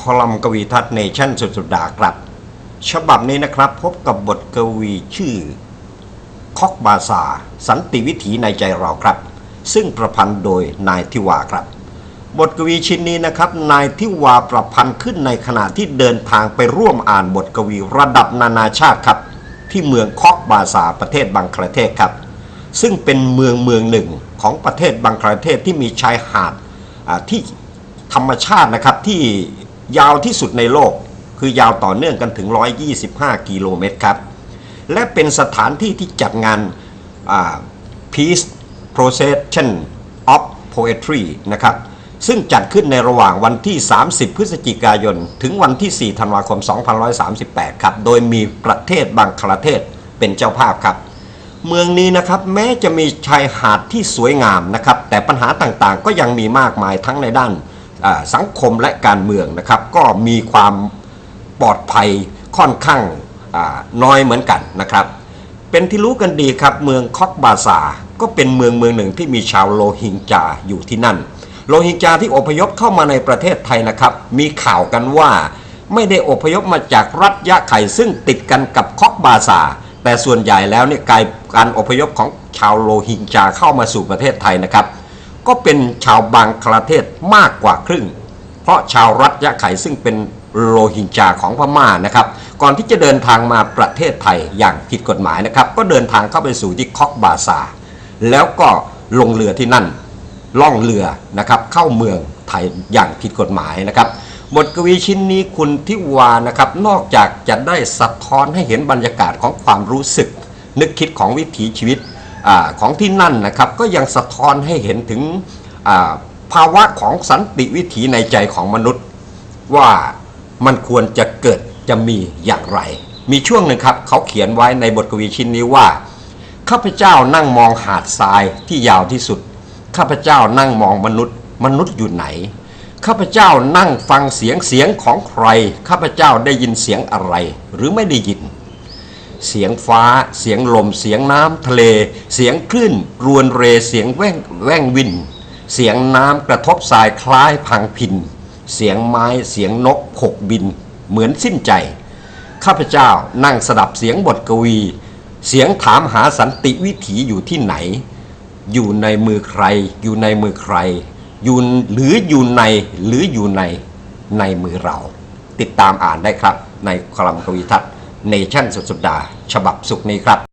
คอลัมน์กวีทัศน์เนชั่นสุดสัปดาครับ ฉบับนี้นะครับพบกับบทกวีชื่อ คอกบาซาสันติวิถีในใจเราครับ ซึ่งประพันธ์โดยนายทิวาครับ บทกวีชิ้นนี้นะครับนายทิวาประพันธ์ขึ้นในขณะที่เดินทางไปร่วมอ่านบทกวีระดับนานาชาติครับ ที่เมืองคอกบาซาประเทศบังคลาเทศครับ ซึ่งเป็นเมืองเมืองหนึ่งของประเทศบังคลาเทศที่มีชายหาดที่ธรรมชาตินะครับที่ ยาวที่สุดในโลก คือยาวต่อเนื่องกันถึง 125 กิโลเมตรครับ และเป็นสถานที่ที่จัดงาน Peace Procession of Poetry นะครับ ซึ่งจัดขึ้นในระหว่างวันที่ 30 พฤศจิกายน ถึงวันที่ 4 ธันวาคม2538 ครับ โดยมีประเทศบังคลาเทศเป็นเจ้าภาพครับ เมืองนี้นะครับแม้จะมีชายหาดที่สวยงามนะครับ แต่ปัญหาต่างๆ ก็ยังมีมากมายทั้งในด้าน สังคมและการเมืองนะครับก็มีความปลอดภัยค่อนข้างน้อยเหมือนกันนะครับ เป็นที่รู้กันดีครับเมืองคอกบาซาก็เป็นเมืองเมืองหนึ่งที่มีชาวโรฮิงญาอยู่ที่นั่นโรฮิงญาที่อพยพเข้ามาในประเทศไทยนะครับ มีข่าวกันว่าไม่ได้อพยพมาจากรัฐยะไข่ซึ่งติดกันกับคอกบาซาแต่ส่วนใหญ่แล้วเนี่ยการอพยพของชาวโรฮิงญาเข้ามาสู่ประเทศไทยนะครับ ก็เป็นชาวบางคลาเทศมากกว่าครึ่ง เพราะชาวรัฐยะไข่ซึ่งเป็นโรฮิงญาของพม่านะครับ ก่อนที่จะเดินทางมาประเทศไทยอย่างผิดกฎหมายนะครับ ก็เดินทางเข้าไปสู่ที่คอกบาซาแล้วก็ลงเรือที่นั่น ล่องเรือนะครับเข้าเมืองไทยอย่างผิดกฎหมายนะครับบทกวีชิ้นนี้คุณทิวานะครับนอกจากจะได้สะท้อนให้เห็นบรรยากาศของความรู้สึก นึกคิดของวิถีชีวิต อของที่นั่นนะครับก็ยังสะท้อนให้เห็นถึงาภาวะของสันติวิถีในใจของมนุษย์ ว่ามันควรจะเกิดจะมีอย่างไร มีช่วงหนึ่งครับเขาเขียนไว้ในบทกวีชิ้นนี้ว่าข้าพเจ้านั่งมองหาดทรายที่ยาวที่สุดข้าพเจ้านั่งมองมนุษย์ มนุษย์อยู่ไหนข้าพเจ้านั่งฟังเสียงเสียงของใครข้าพเจ้าได้ยินเสียงอะไรหรือไม่ได้ยิน เสียงฟ้า เสียงลม เสียงน้ำทะเล เสียงคลื่น รวนเรเสียงแว่งแว่งวิน เสียงน้ำกระทบทรายคล้ายพังพิน เสียงไม้เสียงนกขกบิน เหมือนสิ้นใจ ข้าพเจ้านั่งสดับเสียงบทกวี เสียงถามหาสันติวิถีอยู่ที่ไหน อยู่ในมือใคร อยู่ในมือใคร อยู่หรืออยู่ในหรืออยู่ในในมือเรา ติดตามอ่านได้ครับในคลัมกวีทัศน์ เนชั่นสุดสัปดาห์ ฉบับสุกนี้ครับ